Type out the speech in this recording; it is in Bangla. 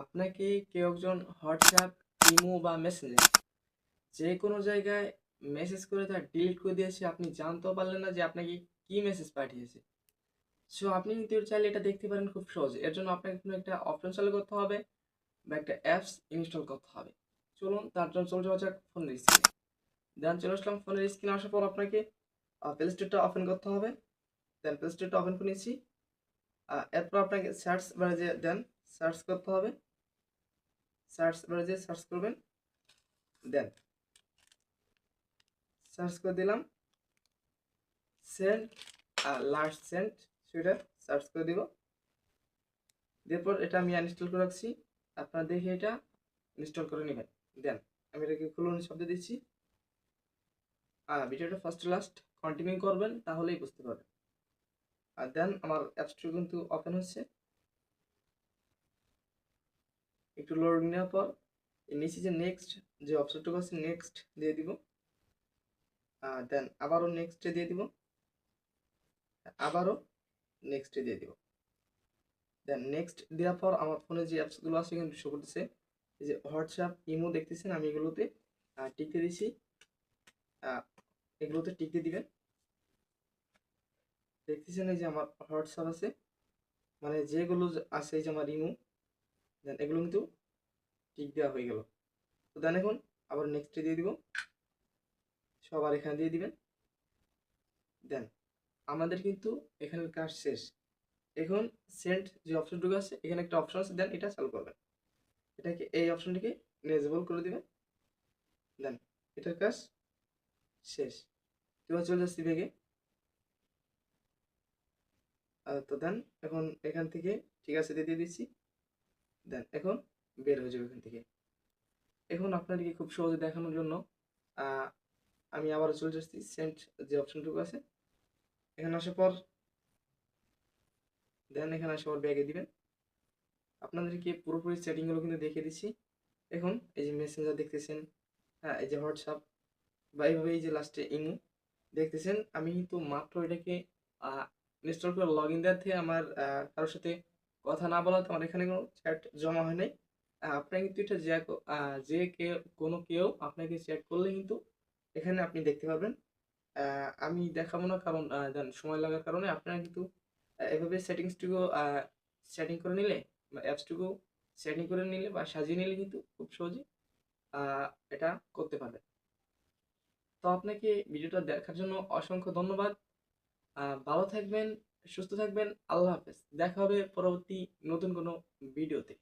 আপনাকে কেউ একজন হোয়াটসঅ্যাপ, ইমো বা মেসেঞ্জার যে কোনো জায়গায় মেসেজ করে তার ডিলিট করে দিয়েছে। আপনি জানতেও পারলেন না যে আপনাকে কি মেসেজ পাঠিয়েছে। সো আপনি কিন্তু চাইলে এটা দেখতে পারেন খুব সহজে। এর জন্য আপনাকে কোনো একটা অপশন চালু করতে হবে বা একটা অ্যাপস ইনস্টল করতে হবে। চলুন, তার জন্য চলে যাওয়া যাক ফোনের স্ক্রিনে দেন চলে আসলাম ফোনের স্ক্রিনে আসার পর আপনাকে প্লে স্টোরটা ওপেন করতে হবে। দেন প্লে স্টোরটা ওপেন করে নিচ্ছি। এরপর আপনাকে সার্চ বারে যে দেন সার্চ করতে হবে। সার্চ বারে যে সার্চ করবেন, দেন। সার্চ করে দিলাম। সেন্ট আর লাস্ট সেন্ট সেটা সার্চ করে দিব। এরপর এটা আমি ইনস্টল করে রাখছি। আপনারা দেখে এটা ইনস্টল করে নেবেন। দেন, আমি এটাকে খুলুন শব্দ দিচ্ছি। আর ভিডিওটা ফার্স্ট লাস্ট কন্টিনিউ করবেন, তাহলেই বুঝতে পারবেন। আর দেন, আমার অ্যাপসটা কিন্তু ওপেন হচ্ছে। একটু লোড নেওয়ার পর নিচে যে নেক্সট যে অপশনটুকু আছে নেক্সট দিয়ে দিব। দেন আবারও নেক্সটে দিয়ে দিব। আবারও নেক্সটে দিয়ে দিব। দেন নেক্সট দেওয়ার পর আমার ফোনে যে অ্যাপসগুলো আছে কিন্তু শো করতেছে যে হোয়াটসঅ্যাপ ইমো দেখতেছেন, আমি এগুলোতে টিকতে দিছি। এগুলোতে টিকতে দিবেন। দেখতেছেন এই যে আমার হোয়াটসঅ্যাপ আছে। মানে যেগুলো আছে, এই যে আমার ইমো দেন এগুলো কিন্তু টিক দেওয়া হয়ে গেল। তো দেন এখন আবার নেক্সটে দিয়ে দিব। সবার এখানে দিয়ে দিবেন। দেন আমাদের কিন্তু এখানের কাজ শেষ। এখন সেন্ট যে অপশনটুকু আছে, এখানে একটা অপশন আছে দেন এটা চালু করবেন। এটাকে, এই অপশনটিকে নেজেবল করে দিবেন। দেন এটার কাজ শেষ। এবার চলে যাচ্ছি ব্যাগে তো দেন এখন এখান থেকে ঠিক আছে দিয়ে দিয়ে দিচ্ছি। দেন, এখন বের হয়ে যাবে এখান থেকে। এখন আপনাদেরকে খুব সহজে দেখানোর জন্য আমি আবারও চলে যাচ্ছি সেন্ট যে অপশনটুকু আছে। এখানে আসার পর, দেন এখানে আসার পর ব্যাগে দিবেন। আপনাদেরকে পুরোপুরি সেটিংগুলো কিন্তু দেখিয়ে দিচ্ছি। এখন এই যে মেসেঞ্জার দেখতেছেন হ্যাঁ এই যে হোয়াটসঅ্যাপ বা এইভাবে এই যে লাস্টে ইমো দেখতেছেন, আমি কিন্তু মাত্র এটাকে ইনস্টল করে লগ ইন দেওয়ার থেকে আমার কারোর সাথে কথা না বলাতে আমার এখানে কোনো চ্যাট জমা হয় নাই। আপনার কিন্তু এটা যে যে কেউ, কোনো কেউ আপনাকে চ্যাট করলে কিন্তু এখানে আপনি দেখতে পাবেন আমি দেখাবো না কারণ জান সময় লাগার কারণে আপনারা কিন্তু এভাবে সেটিংসটুকু সেটিং করে নিলে বা অ্যাপসটুকু সেটিং করে নিলে বা সাজিয়ে নিলে কিন্তু খুব সহজে এটা করতে পারবেন। তো আপনাকে ভিডিওটা দেখার জন্য অসংখ্য ধন্যবাদ। ভালো থাকবেন। সুস্থ থাকবেন আল্লাহ হাফেজ। দেখা হবে পরবর্তী নতুন কোনো ভিডিওতে।